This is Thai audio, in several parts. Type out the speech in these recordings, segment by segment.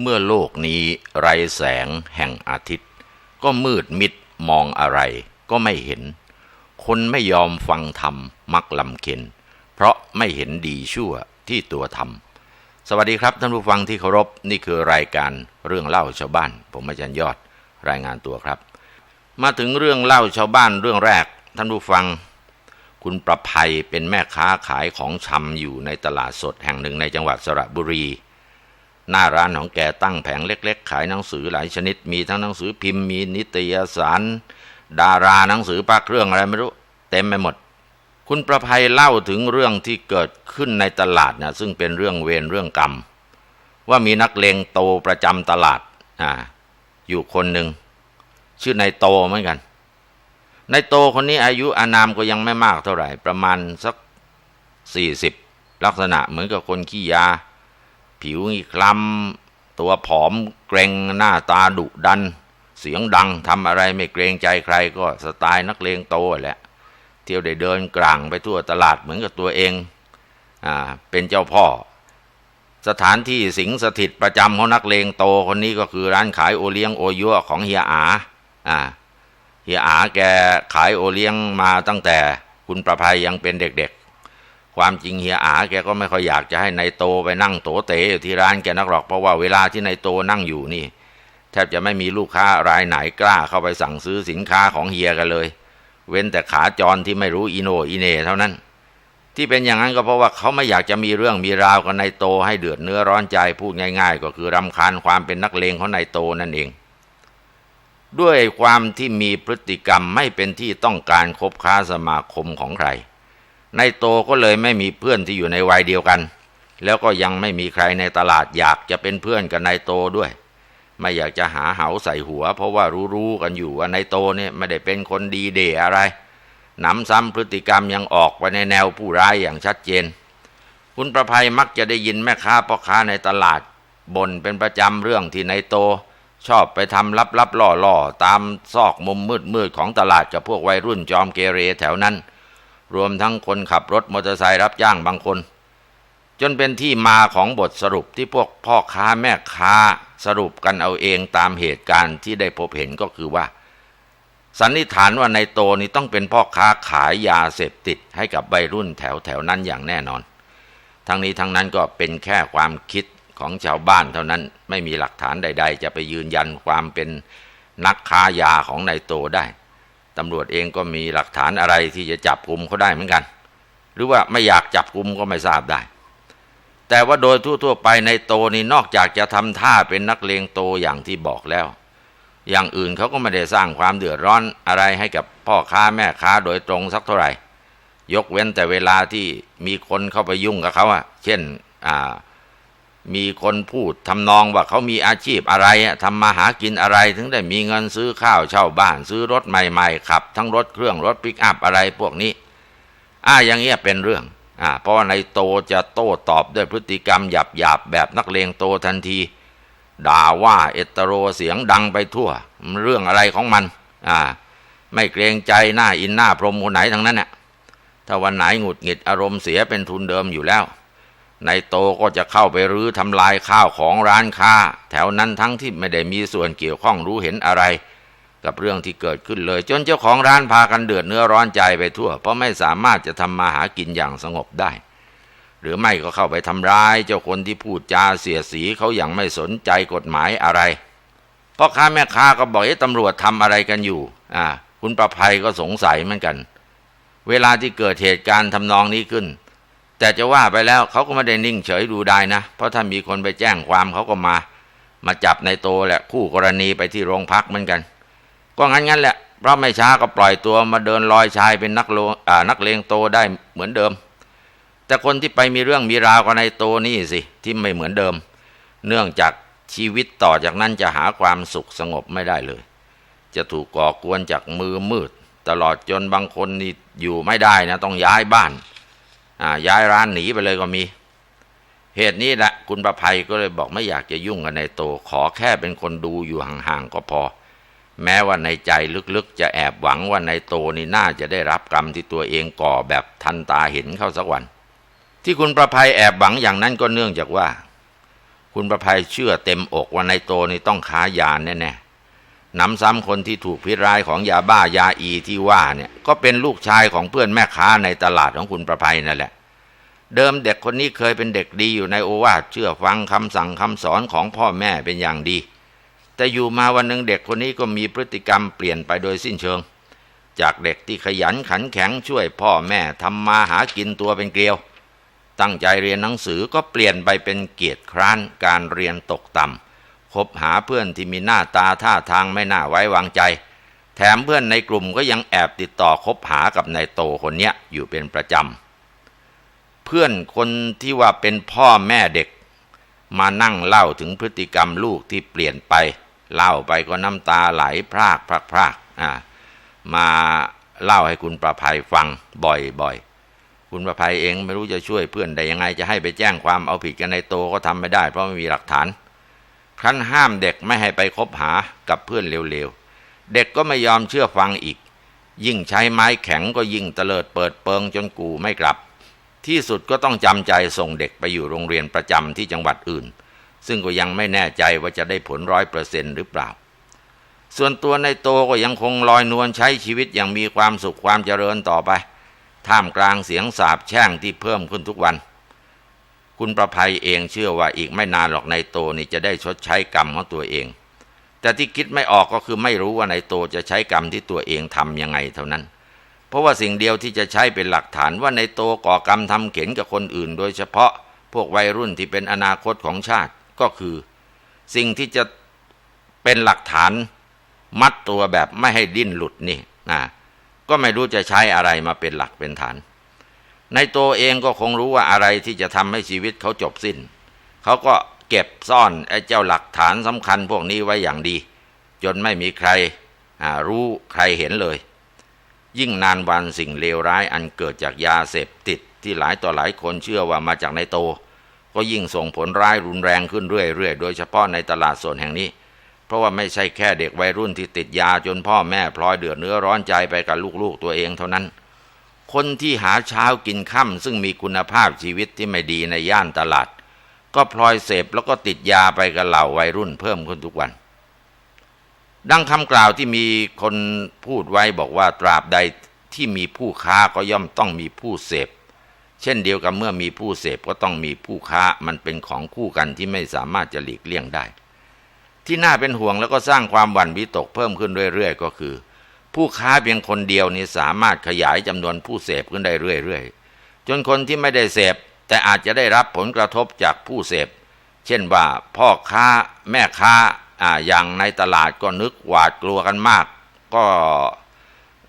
เมื่อโลกนี้ไรแสงแห่งอาทิตย์ ก็มืดมิดมองอะไรก็ไม่เห็น คนไม่ยอมฟังธรรมมักลำเค็น เพราะไม่เห็นดีชั่วที่ตัวทำสวัสดีครับท่านผู้ฟังที่เคารพนี่คือรายการเรื่องเล่าชาวบ้าน ผมอาจารย์ยอดรายงานตัวครับ มาถึงเรื่องเล่าชาวบ้านเรื่องแรก ท่านผู้ฟัง คุณประภัยเป็นแม่ค้าขายของชำอยู่ในตลาดสดแห่งหนึ่งในจังหวัดสระบุรี หน้าร้านของแกตั้งแผงเล็ก ๆ ขายหนังสือหลายชนิด มีทั้งหนังสือพิมพ์มีนิตยสาร ดาราหนังสือปาเครื่องอะไรไม่รู้ เต็มไปหมด คุณประภัยเล่าถึงเรื่องที่เกิดขึ้นในตลาดนะซึ่งเป็นเรื่องเวรเรื่องกรรม ว่ามีนักเลงโตประจำตลาดอ่าอยู่คนหนึ่งชื่อนายโตเหมือนกันนายโตคนนี้อายุอานามก็ยังไม่มากเท่าไหร่ ประมาณสักสี่สิบลักษณะเหมือนกับคนขี้ยา ผิวคล้ำตัวผอมเกรงหน้าตาดุดัน เสียงดังทำอะไรไม่เกรงใจใครก็สไตล์นักเลงโตแหละ เที่ยวได้เดินกลางไปทั่วตลาดเหมือนกับตัวเองอ่าเป็นเจ้าพ่อ สถานที่สิงสถิตประจำของนักเลงโตคนนี้ก็คือร้านขายโอเลี้ยงโอยั่วของเฮียอาอ่าเฮียอาแกขายโอเลี้ยงมาตั้งแต่คุณประภัยยังเป็นเด็กๆ ความจริงเฮียอาแกก็ไม่ค่อยอยากจะให้ในายโตไปนั่งโตเตะอยู่ที่ร้านแกนักหรอกเพราะว่าเวลาที่นายโตนั่งอยู่นี่ แทบจะไม่มีลูกค้ารายไหนกล้าเข้าไปสั่งซื้อสินค้าของเฮียกันเลย เว้นแต่ขาจรที่ไม่รู้อีโนอีเนเท่านั้น ที่เป็นอย่างนั้นก็เพราะว่าเขาไม่อยากจะมีเรื่องมีราวกับนายโตให้เดือดเนื้อร้อนใจพูดง่าย ๆ ก็คือรำคาญความเป็นนักเลงของนายโตนั่นเองด้วยความที่มีพฤติกรรมไม่เป็นที่ต้องการคบค้าสมาคมของใคร นายโตก็เลยไม่มีเพื่อนที่อยู่ในวัยเดียวกัน แล้วก็ยังไม่มีใครในตลาดอยากจะเป็นเพื่อนกับนายโตด้วย ไม่อยากจะหาเหาใส่หัว เพราะว่ารู้ๆกันอยู่ว่านายโตเนี่ยไม่ได้เป็นคนดีเดอะไรหนำซ้ำพฤติกรรมยังออกไปในแนวผู้ร้ายอย่างชัดเจน คุณประภัยมักจะได้ยินแม่ค้าพ่อค้าในตลาดบ่นเป็นประจำเรื่องที่นายโต ชอบไปทำลับๆล่อๆตามซอกมุมมืดๆของตลาดกับพวกวัยรุ่นจอมเกเรแถวนั้น รวมทั้งคนขับรถมอเตอร์ไซค์รับจ้างบางคน จนเป็นที่มาของบทสรุปที่พวกพ่อค้าแม่ค้าสรุปกันเอาเองตามเหตุการณ์ที่ได้พบเห็นก็คือว่า สันนิษฐานว่าในโตนี้ต้องเป็นพ่อค้าขายยาเสพติดให้กับวัยรุ่นแถวแถวนั้นอย่างแน่นอน ทั้งนี้ทั้งนั้นก็เป็นแค่ความคิดของชาวบ้านเท่านั้นไม่มีหลักฐานใด ๆ จะไปยืนยันความเป็นนักค้ายาของนายโตได้ ตำรวจเองก็มีหลักฐานอะไรที่จะจับกลุ่มเขาได้เหมือนกัน หรือว่าไม่อยากจับกลุ่มก็ไม่ทราบได้ แต่ว่าโดยทั่วๆไปในโตนี่นอกจากจะทำท่าเป็นนักเลงโตอย่างที่บอกแล้ว อย่างอื่นเขาก็ไม่ได้สร้างความเดือดร้อนอะไรให้กับพ่อค้าแม่ค้าโดยตรงสักเท่าไหร่ ยกเว้นแต่เวลาที่มีคนเข้าไปยุ่งกับเขาอะเช่นอ่า มีคนพูดทำนองว่าเขามีอาชีพอะไรทำมาหากินอะไรถึงได้มีเงินซื้อข้าวเช่าบ้านซื้อรถใหม่ๆขับ ทั้งรถเครื่องรถปิกอัพอะไรพวกนี้ อ่าอย่างเงี้ยเป็นเรื่องอ่าเพราะในโตจะโต้ตอบด้วยพฤติกรรมหยาบๆแบบนักเลงโตทันที ด่าว่าเอตโรเสียงดังไปทั่ว เรื่องอะไรของมันอ่าไม่เกรงใจหน้าอินหน้าพรหมคนไหนทั้งนั้นเนี่ยถ้าวันไหนหงุดหงิดอารมณ์เสียเป็นทุนเดิมอยู่แล้ว นายโตก็จะเข้าไปรื้อทำลายข้าวของร้านค้า แถวนั้นทั้งที่ไม่ได้มีส่วนเกี่ยวข้องรู้เห็นอะไร กับเรื่องที่เกิดขึ้นเลย จนเจ้าของร้านพากันเดือดเนื้อร้อนใจไปทั่ว เพราะไม่สามารถจะทำมาหากินอย่างสงบได้ หรือไม่ก็เข้าไปทำร้ายเจ้าคนที่พูดจาเสียสีเขาอย่างไม่สนใจกฎหมายอะไรพ่อค้าแม่ค้าก็บอกเอ๊ะตำรวจทำอะไรกันอยู่ อ่า คุณประภัยก็สงสัยเหมือนกัน เวลาที่เกิดเหตุการณ์ทำนองนี้ขึ้น แต่จะว่าไปแล้วเขาก็ไม่ได้นิ่งเฉยดูได้นะ เพราะถ้ามีคนไปแจ้งความเขาก็มา มาจับในโตแหละคู่กรณีไปที่โรงพักเหมือนกัน ก็งั้นงั้นแหละเพราะไม่ช้าก็ปล่อยตัวมาเดินลอยชายเป็นนักโลอ่านักเลงโตได้เหมือนเดิม แต่คนที่ไปมีเรื่องมีราวกับในโตนี่สิที่ไม่เหมือนเดิม เนื่องจากชีวิตต่อจากนั้นจะหาความสุขสงบไม่ได้เลย จะถูกก่อกวนจากมือมืด ตลอดจนบางคนนี่อยู่ไม่ได้นะต้องย้ายบ้าน ย้ายร้านหนีไปเลยก็มี เหตุนี้แหละคุณประภัยก็เลยบอกไม่อยากจะยุ่งกับนายโต ขอแค่เป็นคนดูอยู่ห่างๆก็พอ แม้ว่าในใจลึกๆ จะแอบหวังว่านายโตนี่น่าจะได้รับกรรมที่ตัวเองก่อแบบทันตาเห็นเข้าสักวัน ที่คุณประภัยแอบหวังอย่างนั้นก็เนื่องจากว่า คุณประภัยเชื่อเต็มอกว่านายโตนี่ต้องค้ายาแน่ๆ น้ำซ้ำคนที่ถูกพิษร้ายของยาบ้ายาอีที่ว่าเนี่ยก็เป็นลูกชายของเพื่อนแม่ค้าในตลาดของคุณประภัยนั่นแหละ เดิมเด็กคนนี้เคยเป็นเด็กดีอยู่ในโอวาทเชื่อฟังคำสั่งคำสอนของพ่อแม่เป็นอย่างดี แต่อยู่มาวันหนึ่งเด็กคนนี้ก็มีพฤติกรรมเปลี่ยนไปโดยสิ้นเชิง จากเด็กที่ขยันขันแข็งช่วยพ่อแม่ทำมาหากินตัวเป็นเกลียว ตั้งใจเรียนหนังสือก็เปลี่ยนไปเป็นเกียรติคร้านการเรียนตกต่ำ คบหาเพื่อนที่มีหน้าตาท่าทางไม่น่าไว้วางใจ แถมเพื่อนในกลุ่มก็ยังแอบติดต่อคบหากับนายโตคนเนี้ยอยู่เป็นประจำ เพื่อนคนที่ว่าเป็นพ่อแม่เด็ก มานั่งเล่าถึงพฤติกรรมลูกที่เปลี่ยนไป เล่าไปก็น้ำตาไหลพรากพรากพรากอ่ามาเล่าให้คุณประภัยฟังบ่อยๆ คุณประภัยเองไม่รู้จะช่วยเพื่อนได้ยังไง จะให้ไปแจ้งความเอาผิดกันในโตก็ทำไม่ได้ เพราะไม่มีหลักฐาน ครั้นห้ามเด็กไม่ให้ไปคบหากับเพื่อนเร็วๆ เด็กก็ไม่ยอมเชื่อฟังอีก ยิ่งใช้ไม้แข็งก็ยิ่งเตลิดเปิดเปิงจนกูไม่กลับ ที่สุดก็ต้องจำใจส่งเด็กไปอยู่โรงเรียนประจำที่จังหวัดอื่น ซึ่งก็ยังไม่แน่ใจว่าจะได้ผลร้อยเปอร์เซ็นต์หรือเปล่า ส่วนตัวในโตก็ยังคงลอยนวลใช้ชีวิตอย่างมีความสุขความเจริญต่อไป ท่ามกลางเสียงสาบแช่งที่เพิ่มขึ้นทุกวัน คุณประภัยเองเชื่อว่าอีกไม่นานหรอกในโตนี่จะได้ชดใช้กรรมของตัวเอง แต่ที่คิดไม่ออกก็คือไม่รู้ว่าในโตจะใช้กรรมที่ตัวเองทำยังไงเท่านั้น เพราะว่าสิ่งเดียวที่จะใช้เป็นหลักฐานว่าในโตก่อกรรมทำเข็นกับคนอื่น โดยเฉพาะพวกวัยรุ่นที่เป็นอนาคตของชาติก็คือ สิ่งที่จะเป็นหลักฐานมัดตัวแบบไม่ให้ดิ้นหลุดนี่นะก็ไม่รู้จะใช้อะไรมาเป็นหลักเป็นฐาน ในตัวเองก็คงรู้ว่าอะไรที่จะทำให้ชีวิตเขาจบสิ้น เขาก็เก็บซ่อนไอ้เจ้าหลักฐานสำคัญพวกนี้ไว้อย่างดี จนไม่มีใครรู้ใครเห็นเลย ยิ่งนานวันสิ่งเลวร้ายอันเกิดจากยาเสพติดที่หลายต่อหลายคนเชื่อว่ามาจากในโต ก็ยิ่งส่งผลร้ายรุนแรงขึ้นเรื่อยๆ โดยเฉพาะในตลาดสดแห่งนี้ เพราะว่าไม่ใช่แค่เด็กวัยรุ่นที่ติดยาจนพ่อแม่พลอยเดือดเนื้อร้อนใจไปกับลูกๆตัวเองเท่านั้น คนที่หาเช้ากินค่ำซึ่งมีคุณภาพชีวิตที่ไม่ดีในย่านตลาด ก็พลอยเสพแล้วก็ติดยาไปกับเหล่าวัยรุ่นเพิ่มขึ้นทุกวัน ดังคำกล่าวที่มีคนพูดไว้บอกว่าตราบใดที่มีผู้ค้าก็ย่อมต้องมีผู้เสพ เช่นเดียวกับเมื่อมีผู้เสพก็ต้องมีผู้ค้ามันเป็นของคู่กันที่ไม่สามารถจะหลีกเลี่ยงได้ ที่น่าเป็นห่วงแล้วก็สร้างความหวั่นวิตกเพิ่มขึ้นเรื่อย ๆ ก็คือ ผู้ค้าเพียงคนเดียวนี่สามารถขยายจำนวนผู้เสพขึ้นได้เรื่อยๆจนคนที่ไม่ได้เสพแต่อาจจะได้รับผลกระทบจากผู้เสพ เช่นว่าพ่อค้าแม่ค้าอ่าอย่างในตลาดก็นึกหวาดกลัวกันมาก ก็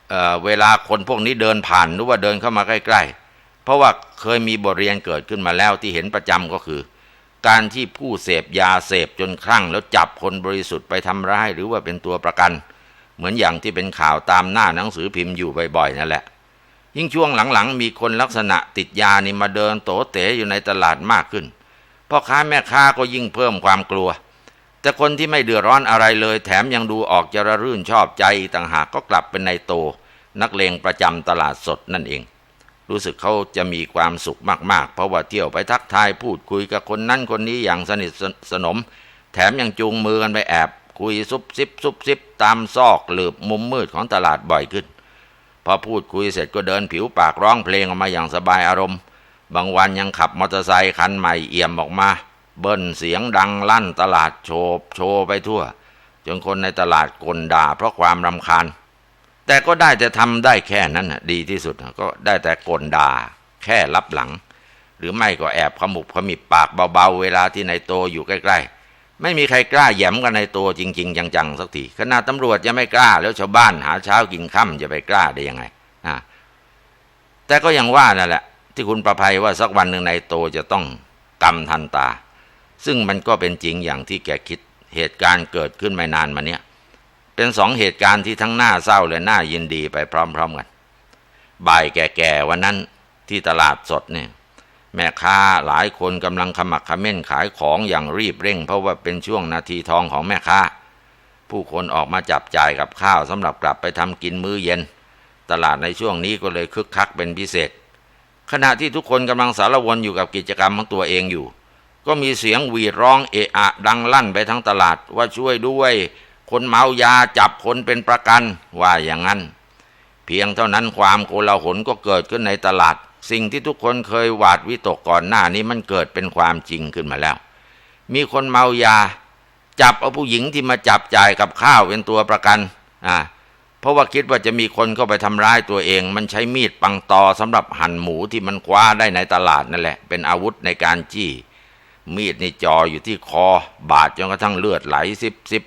เเวลาคนพวกนี้เดินผ่านหรือว่าเดินเข้ามาใกล้ ๆ เพราะว่าเคยมีบทเรียนเกิดขึ้นมาแล้วที่เห็นประจำก็คือ การที่ผู้เสพยาเสพจนคลั่งแล้วจับคนบริสุทธิ์ไปทำร้ายหรือว่าเป็นตัวประกันเเหมือนอย่างที่เป็นข่าวตามหน้าหนังสือพิมพ์อยู่บ่อยๆนั่นแหละ ยิ่งช่วงหลังๆ มีคนลักษณะติดยานี่มาเดินโตเต๋อยู่ในตลาดมากขึ้นพ่อค้าแม่ค้าก็ยิ่งเพิ่มความกลัว แต่คนที่ไม่เดือดร้อนอะไรเลย แถมยังดูออกจะระรื่นชอบใจต่างหากก็กลับเป็นในโต นักเลงประจำตลาดสดนั่นเอง รู้สึกเขาจะมีความสุขมากๆ เพราะว่าเที่ยวไปทักทายพูดคุยกับคนนั้นคนนี้อย่างสนิทสนม แถมยังจูงมือกันไปแอบ คุยซุบซิบซุบซิบตามซอกหลืบมุมมืดของตลาดบ่อยขึ้น พอพูดคุยเสร็จก็เดินผิวปากร้องเพลงออกมาอย่างสบายอารมณ์ บางวันยังขับมอเตอร์ไซค์คันใหม่เอี่ยมออกมา เบิ้ลเสียงดังลั่นตลาดโชบโชว์ไปทั่ว จนคนในตลาดกลด่าเพราะความรำคาญ แต่ก็ได้แต่ทำได้แค่นั้นน่ะดีที่สุดก็ได้แต่กลด่าแค่รับหลัง หรือไม่ก็แอบขมุบขมิบปากเบาๆ เวลาที่นายโตอยู่ใกล้ๆ ไม่มีใครกล้าแย้มกันในตัวจริง ๆ จังๆสักทีขนาดตำรวจยังไม่กล้า แล้วชาวบ้านหาเช้ากินค่ำจะไปกล้าได้ยังไงอ่าแต่ก็ยังว่านั่นแหละ ที่คุณประภัยว่าสักวันหนึ่งในายโตจะต้องกำทันตา ซึ่งมันก็เป็นจริงอย่างที่แกคิดเหตุการณ์เกิดขึ้นไม่นานมาเนี้ยเป็นสองเหตุการณ์ที่ทั้งน่าเศร้าและน่ายินดีไปพร้อม ๆกันบ่ายแก่ๆวันนั้นที่ตลาดสดเนี่ย แม่ค้าหลายคนกำลังขมักเขม้นขายของอย่างรีบเร่ง เพราะว่าเป็นช่วงนาทีทองของแม่ค้า ผู้คนออกมาจับจ่ายกับข้าวสำหรับกลับไปทำกินมื้อเย็น ตลาดในช่วงนี้ก็เลยคึกคักเป็นพิเศษ ขณะที่ทุกคนกำลังสารวนอยู่กับกิจกรรมของตัวเองอยู่ ก็มีเสียงหวีดร้องเอะอะดังลั่นไปทั้งตลาดว่าช่วยด้วย คนเมายาจับคนเป็นประกันว่าอย่างนั้น เพียงเท่านั้นความโกลาหลก็เกิดขึ้นในตลาด สิ่งที่ทุกคนเคยหวาดวิตกก่อนหน้านี้มันเกิดเป็นความจริงขึ้นมาแล้ว มีคนเมายา จับเอาผู้หญิงที่มาจับจ่ายกับข้าวเป็นตัวประกันอ่าเพราะว่าคิดว่าจะมีคนเข้าไปทำร้ายตัวเอง มันใช้มีดปังตอสำหรับหั่นหมูที่มันคว้าได้ในตลาดนั่นแหละ เป็นอาวุธในการจี้ มีดนี่จ่ออยู่ที่คอ บาดจนกระทั่งเลือดไหลซิบซิบ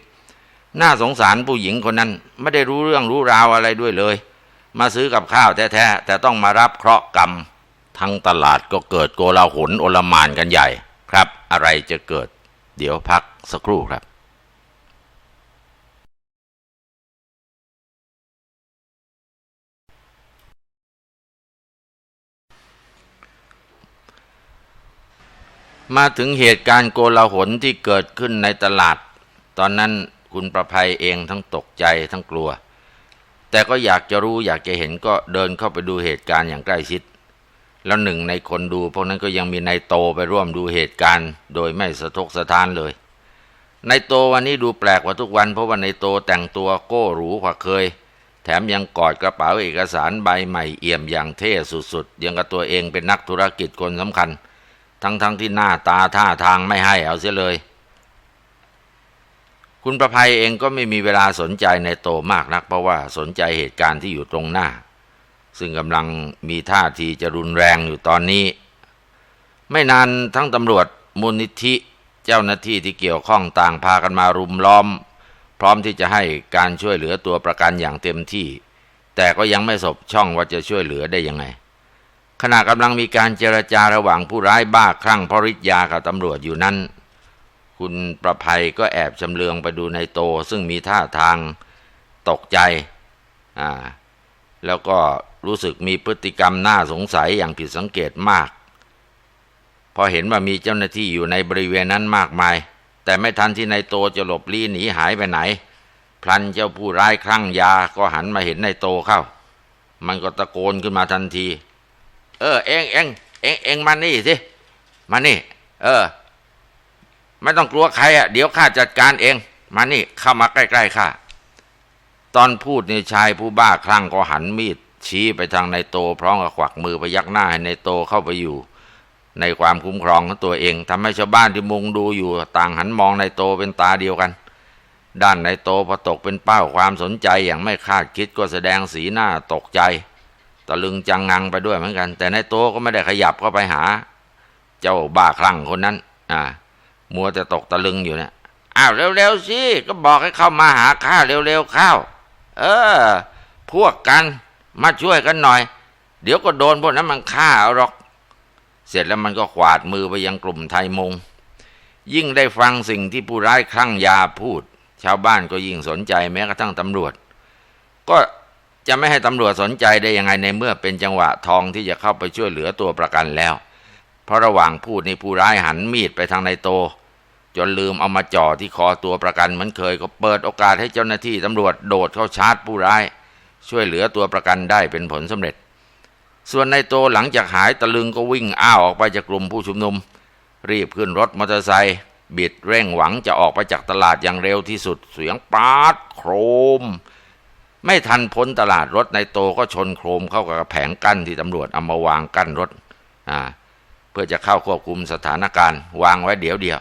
น่าสงสารผู้หญิงคนนั้น ไม่ได้รู้เรื่องรู้ราวอะไรด้วยเลย มาซื้อกับข้าวแท้ๆแต่ต้องมารับเคราะห์กรรม ทั้งตลาดก็เกิดโกลาหลโอลมานกันใหญ่ครับ อะไรจะเกิด เดี๋ยวพักสักครู่ครับมาถึงเหตุการณ์โกลาหลที่เกิดขึ้นในตลาด ตอนนั้นคุณประภัยเองทั้งตกใจทั้งกลัว แต่ก็อยากจะรู้อยากจะเห็นก็เดินเข้าไปดูเหตุการณ์อย่างใกล้ชิด แล้วหนึ่งในคนดูพวกนั้นก็ยังมีนายโตไปร่วมดูเหตุการณ์ โดยไม่สะทกสะท้านเลยนายโตวันนี้ดูแปลกกว่าทุกวัน เพราะว่านายโตแต่งตัวโก้หรูกว่าเคย แถมยังกอดกระเป๋าเอกสารใบใหม่เอี่ยมอย่างเท่สุดๆยังกับตัวเองเป็นนักธุรกิจคนสำคัญ ทั้งๆทที่หน้าตาท่าทางไม่ให้เอาเสียเลย คุณประภัยเองก็ไม่มีเวลาสนใจในโตมากนัก เพราะว่าสนใจเหตุการณ์ที่อยู่ตรงหน้า ซึ่งกำลังมีท่าทีจะรุนแรงอยู่ตอนนี้ ไม่นานทั้งตำรวจมูลนิธิเจ้าหน้าที่ที่เกี่ยวข้องต่างพากันมารุมล้อม พร้อมที่จะให้การช่วยเหลือตัวประกันอย่างเต็มที่ แต่ก็ยังไม่สบช่องว่าจะช่วยเหลือได้ยังไง ขณะกำลังมีการเจรจาระหว่างผู้ร้ายบ้าคลั่งพริษยากับตำรวจอยู่นั้น คุณประภัยก็แอบชำเลืองไปดูในโตซึ่งมีท่าทางตกใจอ่าแล้วก็ รู้สึกมีพฤติกรรมน่าสงสัยอย่างผิดสังเกตมาก พอเห็นว่ามีเจ้าหน้าที่อยู่ในบริเวณนั้นมากมาย แต่ไม่ทันที่นายโตจะหลบลี้หนีหายไปไหน พลันเจ้าผู้ร้ายคลั่งยาก็หันมาเห็นนายโตเข้า มันก็ตะโกนขึ้นมาทันที เออ เองเองเองเองมานี่สิมานี่ เออ ไม่ต้องกลัวใครอะเดี๋ยวข้าจัดการเอง มานี่เข้ามาใกล้ๆข้าตอนพูดในชายผู้บ้าคลั่งก็หันมีด ชี้ไปทางนายโตพร้อมกับขวักมือพยักหน้าให้นายโตเข้าไปอยู่ ในความคุ้มครองของตัวเองทำให้ชาวบ้านที่มุงดูอยู่ต่างหันมองนายโตเป็นตาเดียวกัน ด้านนายโตพอตกเป็นเป้าความสนใจอย่างไม่คาดคิดก็แสดงสีหน้าตกใจตะลึงจังงังไปด้วยเหมือนกัน แต่นายโตก็ไม่ได้ขยับเข้าไปหา เจ้าบ้าคลั่งคนนั้น อ่า มัวแต่ตกตะลึงอยู่เนี่ยอ้าวเร็วๆสิก็บอกให้เข้ามาหาข้าเร็วๆเข้า เออ พวกกัน มาช่วยกันหน่อย เดี๋ยวก็โดนพวกนั้นมันฆ่าเอาหรอก เสร็จแล้วมันก็ขวาดมือไปยังกลุ่มไทยมง ยิ่งได้ฟังสิ่งที่ผู้ร้ายคลั่งยาพูด ชาวบ้านก็ยิ่งสนใจแม้กระทั่งตำรวจ ก็จะไม่ให้ตำรวจสนใจได้ยังไงในเมื่อเป็นจังหวะทองที่จะเข้าไปช่วยเหลือตัวประกันแล้ว เพราะระหว่างพูดนี่ผู้ร้ายหันมีดไปทางนายโต จนลืมเอามาจ่อที่คอตัวประกันเหมือนเคยก็เปิดโอกาสให้เจ้าหน้าที่ตำรวจโดดเข้าชาร์จผู้ร้าย ช่วยเหลือตัวประกันได้เป็นผลสำเร็จ ส่วนนายโตหลังจากหายตะลึงก็วิ่งอ้าวออกไปจากกลุ่มผู้ชุมนุม รีบขึ้นรถมอเตอร์ไซค์บิดเร่งหวังจะออกไปจากตลาดอย่างเร็วที่สุดเสียงปาดโครม ไม่ทันพ้นตลาดรถนายโตก็ชนโครมเข้ากับแผงกั้นที่ตำรวจเอามาวางกั้นรถอ่าเพื่อจะเข้าควบคุมสถานการณ์ วางไว้เดี๋ยวเดียว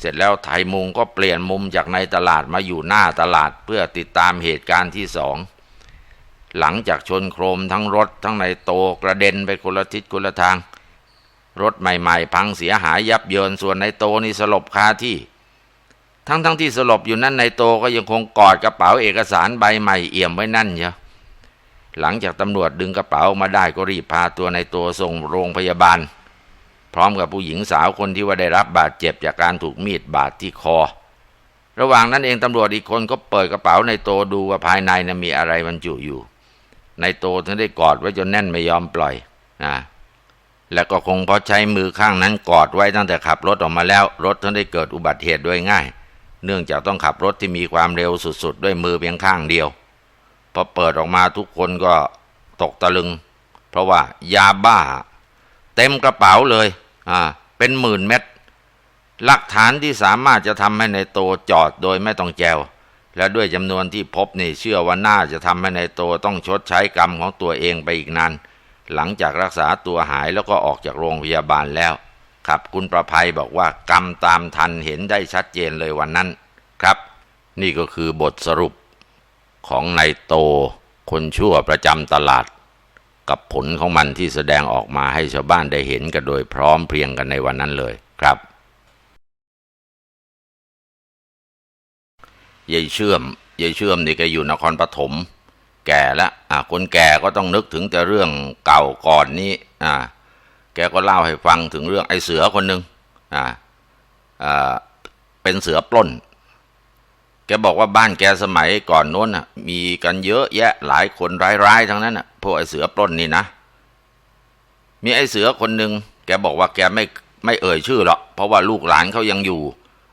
เสร็จแล้วไทยมุงก็เปลี่ยนมุมจากในตลาดมาอยู่หน้าตลาดเพื่อติดตามเหตุการณ์ที่สอง หลังจากชนโครมทั้งรถทั้งในโตกระเด็นไปคนละทิศคนละทาง รถใหม่ๆ พังเสียหายยับเยินส่วนในโตนี่สลบคาที่ ทั้งๆทที่สลบอยู่นั้นในโตก็ยังคงกอดกระเป๋าเอกสารใบใหม่เอี่ยมไว้นั่นเชียหลังจากตำรวจดึงกระเป๋ามาได้ก็รีบพาตัวในโตส่งโรงพยาบาล พร้อมกับผู้หญิงสาวคนที่ว่าได้รับบาดเจ็บจากการถูกมีดบาดที่คอ ระหว่างนั้นเองตำรวจอีกคนก็เปิดกระเป๋าในโตดูว่าภายในนะมีอะไรบรรจุอยู่ ในโตถึงได้กอดไว้จนแน่นไม่ยอมปล่อยนะแล้วก็คงเพราะใช้มือข้างนั้นกอดไว้ตั้งแต่ขับรถออกมาแล้ว รถถึงได้เกิดอุบัติเหตุโดยง่าย เนื่องจากต้องขับรถที่มีความเร็วสุดๆ ด้วยมือเพียงข้างเดียวพอเปิดออกมาทุกคนก็ตกตะลึง เพราะว่ายาบ้า เต็มกระเป๋าเลยอ่าเป็นหมื่นเม็ดหลักฐานที่สามารถจะทำให้ในโตจอดโดยไม่ต้องแจว และด้วยจำนวนที่พบนี่เชื่อว่าน่าจะทำให้ในโตต้องชดใช้กรรมของตัวเองไปอีกนานหลังจากรักษาตัวหายแล้วก็ออกจากโรงพยาบาลแล้ว ครับคุณประภัยบอกว่ากรรมตามทันเห็นได้ชัดเจนเลยวันนั้นครับ นี่ก็คือบทสรุปของนายโต คนชั่วประจำตลาด กับผลของมันที่แสดงออกมาให้ชาวบ้านได้เห็นกันโดยพร้อมเพรียงกันในวันนั้นเลยครับ ยายเชื่อมยายเชื่อมนี่แกอยู่นครปฐมแก่แล้วอะคนแก่ก็ต้องนึกถึงแต่เรื่องเก่าก่อนนี้อ่าแกก็เล่าให้ฟังถึงเรื่องไอ้เสือคนหนึ่งอ่าอ่าเป็นเสือปล้น แกบอกว่าบ้านแกสมัยก่อนโน้นน่ะ มีกันเยอะแยะหลายคนร้ายๆทั้งนั้นน่ะพวกไอ้เสือปล้นนี่นะ มีไอ้เสือคนหนึ่งแกบอกว่าแกไม่ไม่เอ่ยชื่อหรอกเพราะว่าลูกหลานเขายังอยู่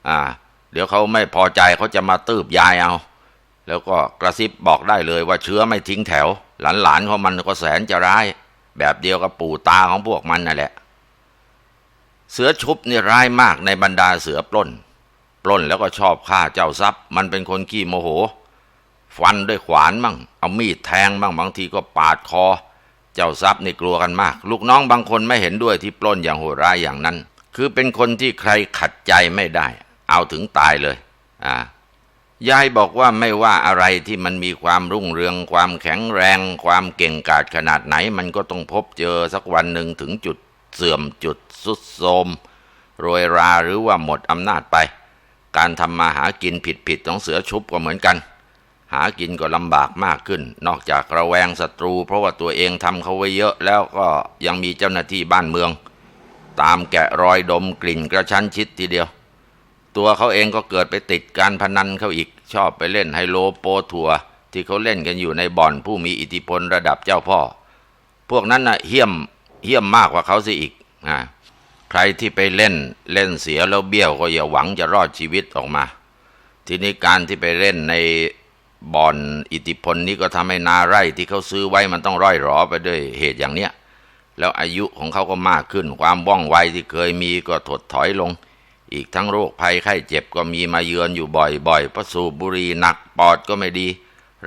อ่า เดี๋ยวเขาไม่พอใจเขาจะมาตืบยายเอา แล้วก็กระซิบบอกได้เลยว่าเชื้อไม่ทิ้งแถว หลานๆของมันก็แสนจะร้าย แบบเดียวกับปู่ตาของพวกมันนั่นแหละ เสือชุบนี่ร้ายมากในบรรดาเสือปล้น ปล้นแล้วก็ชอบฆ่าเจ้าทรัพย์ มันเป็นคนขี้โมโห ฟันด้วยขวานมั่ง เอามีดแทงมั่งบางทีก็ปาดคอ เจ้าทรัพย์นี่กลัวกันมาก ลูกน้องบางคนไม่เห็นด้วยที่ปล้นอย่างโหดร้ายอย่างนั้นคือเป็นคนที่ใครขัดใจไม่ได้ เอาถึงตายเลย อ่ายายบอกว่าไม่ว่าอะไรที่มันมีความรุ่งเรืองความแข็งแรง ความเก่งกาจขนาดไหน มันก็ต้องพบเจอสักวันหนึ่งถึงจุดเสื่อมจุดสุดโทมโรยราหรือว่าหมดอำนาจไป การทำมาหากินผิดๆของเสือชุบก็เหมือนกัน หากินก็ลำบากมากขึ้น นอกจากระแวงศัตรู เพราะว่าตัวเองทำเขาไว้เยอะแล้วก็ยังมีเจ้าหน้าที่บ้านเมือง ตามแกะรอยดมกลิ่นกระชั้นชิดทีเดียว ตัวเขาเองก็เกิดไปติดการพนันเขาอีกชอบไปเล่นไฮโลโปทัวร์ที่เขาเล่นกันอยู่ในบ่อนผู้มีอิทธิพลระดับเจ้าพ่อ พวกนั้นน่ะเหี้ยมเหี้ยมมากกว่าเขาสิอีกอ่าใครที่ไปเล่นเล่นเสียแล้วเบี้ยวก็อย่าหวังจะรอดชีวิตออกมา ทีนี้การที่ไปเล่นในบ่อนอิทธิพลนี้ก็ทำให้นาไร่ที่เขาซื้อไว้มันต้องร่อยหรอไปด้วยเหตุอย่างเนี้ยแล้วอายุของเขาก็มากขึ้นความว่องไวที่เคยมีก็ถดถอยลง อีกทั้งโรคภัยไข้เจ็บก็มีมาเยือนอยู่บ่อยๆเพราะสูบบุหรี่หนักปอดก็ไม่ดี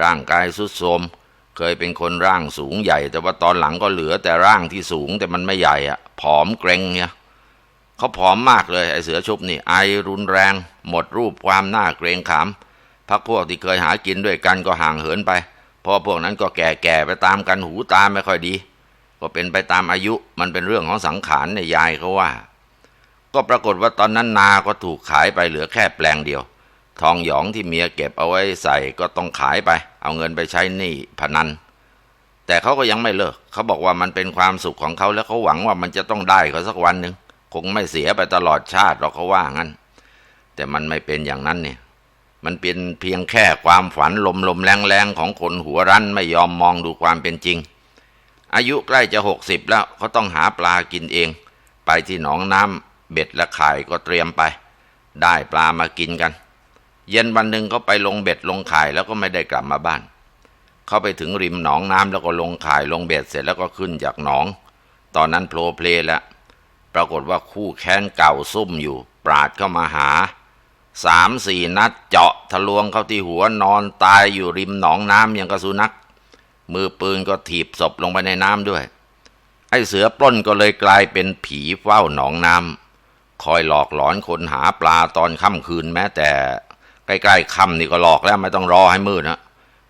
ร่างกายสุดโทรมเคยเป็นคนร่างสูงใหญ่ แต่ว่าตอนหลังก็เหลือแต่ร่างที่สูงแต่มันไม่ใหญ่อะผอมเกรงเนี่ยเขาผอมมากเลยไอเสือชุบนี่ไอรุนแรง หมดรูปความหน่าเกรงขามพักพวกที่เคยหากินด้วยกันก็ห่างเหินไปพราะพวกนั้นก็แก่ๆไปตามกันหูตาไม่ค่อยดี ก็เป็นไปตามอายุมันเป็นเรื่องของสังขารในยยายเขาว่า ก็ปรากฏว่าตอนนั้นนาก็ถูกขายไปเหลือแค่แปลงเดียว ทองหยองที่เมียเก็บเอาไว้ใส่ก็ต้องขายไป เอาเงินไปใช้หนี้พนัน แต่เขาก็ยังไม่เลิก เขาบอกว่ามันเป็นความสุขของเขาแล้วเขาหวังว่ามันจะต้องได้เขาสักวันหนึ่งคงไม่เสียไปตลอดชาติหรอกเขาว่างั้น แต่มันไม่เป็นอย่างนั้นเนี่ย มันเป็นเพียงแค่ความฝันลมลมแรงแรงๆของคนหัวรั้นไม่ยอมมองดูความเป็นจริง อายุใกล้จะหกสิบแล้วเขาต้องหาปลากินเอง ไปที่หนองน้ำ เบ็ดและข่ายก็เตรียมไป ได้ปลามากินกัน เย็นวันหนึ่งเขาไปลงเบ็ดลงข่ายแล้วก็ไม่ได้กลับมาบ้าน เขาไปถึงริมหนองน้ำแล้วก็ลงข่ายลงเบ็ดเสร็จแล้วก็ขึ้นจากหนอง ตอนนั้นโผล่เพลแล้วปรากฏว่าคู่แค้นเก่าซุ่มอยู่ ปราดเข้ามาหาสามสี่นัดเจาะทะลวงเข้าที่หัวนอนตายอยู่ริมหนองน้ำอย่างกระสุนัก มือปืนก็ถีบศพลงไปในน้ำด้วย ไอ้เสือปล้นก็เลยกลายเป็นผีเฝ้าหนองน้ำ คอยหลอกหลอนคนหาปลาตอนค่ำคืนแม้แต่ใกล้ๆค่ำนี่ก็หลอกแล้วไม่ต้องรอให้มืดนะ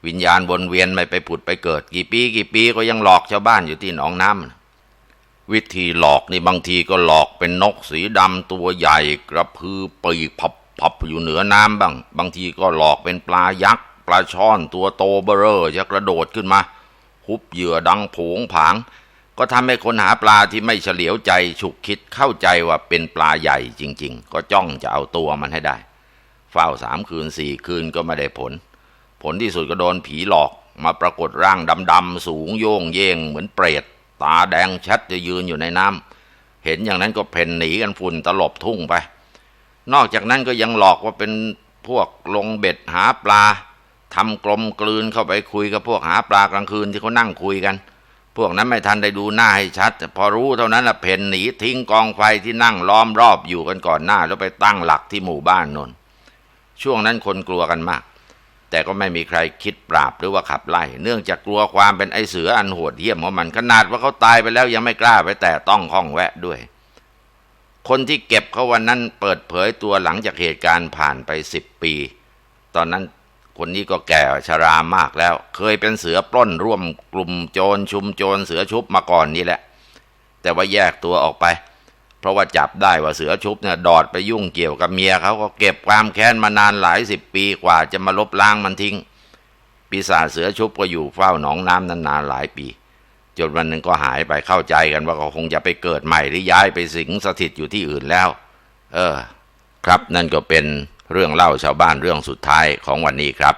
วิญญาณวนเวียนไม่ไปผุดไปเกิด กี่ปีกี่ปีก็ยังหลอกชาวบ้านอยู่ที่หนองน้ำวิธีหลอกนี่บางทีก็หลอกเป็นนกสีดำตัวใหญ่กระพือปีกพับพับอยู่เหนือน้ำบ้าง บางทีก็หลอกเป็นปลายักษ์ปลาช่อนตัวโตเบ้อเร่อจะกระโดดขึ้นมาฮุบเหยื่อดังผงผาง ก็ทำให้คนหาปลาที่ไม่เฉลียวใจฉุกคิดเข้าใจว่าเป็นปลาใหญ่จริง ๆ ก็จ้องจะเอาตัวมันให้ได้ เฝ้าสามคืนสี่คืนก็ไม่ได้ผล ผลที่สุดก็โดนผีหลอกมาปรากฏร่างดำๆสูงโยงเย่งเหมือนเปรต ตาแดงชัดจะยืนอยู่ในน้ำเห็นอย่างนั้นก็เพ่นหนีกันฝุ่นตลบทุ่งไป นอกจากนั้นก็ยังหลอกว่าเป็นพวกลงเบ็ดหาปลาทำกลมกลืนเข้าไปคุยกับพวกหาปลากลางคืนที่เขานั่งคุยกัน พวกนั้นไม่ทันได้ดูหน้าให้ชัด แต่พอรู้เท่านั้นละเพ่นหนีทิ้งกองไฟที่นั่งล้อมรอบอยู่กันก่อนหน้า แล้วไปตั้งหลักที่หมู่บ้านนนช่วงนั้นคนกลัวกันมาก แต่ก็ไม่มีใครคิดปราบหรือว่าขับไล่ เนื่องจากกลัวความเป็นไอเสืออันโหดเหี้ยมของมันขนาดว่าเขาตายไปแล้วยังไม่กล้าไปแต่ต้องข้องแวะด้วย คนที่เก็บเขาวันนั้นเปิดเผยตัวหลังจากเหตุการณ์ผ่านไปสิบปี ตอนนั้น คนนี้ก็แก่ชรามากแล้ว เคยเป็นเสือปล้นร่วมกลุ่มโจรชุมโจรเสือชุบมาก่อนนี่แหละ แต่ว่าแยกตัวออกไป เพราะว่าจับได้ว่าเสือชุบเนี่ยดอดไปยุ่งเกี่ยวกับเมียเขาก็เก็บความแค้นมานานหลายสิบปีกว่าจะมาลบล้างมันทิ้ง ปีศาจเสือชุบก็อยู่เฝ้าหนองน้ำนั้นนานหลายปีจนวันหนึ่งก็หายไปเข้าใจกันว่าเขาคงจะไปเกิดใหม่หรือย้ายไปสิงสถิตอยู่ที่อื่นแล้ว เออ ครับนั่นก็เป็น เรื่องเล่าชาวบ้านเรื่องสุดท้ายของวันนี้ครับ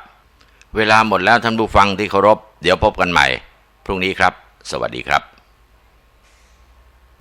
เวลาหมดแล้วท่านผู้ฟังที่เคารพ เดี๋ยวพบกันใหม่ พรุ่งนี้ครับ สวัสดีครับ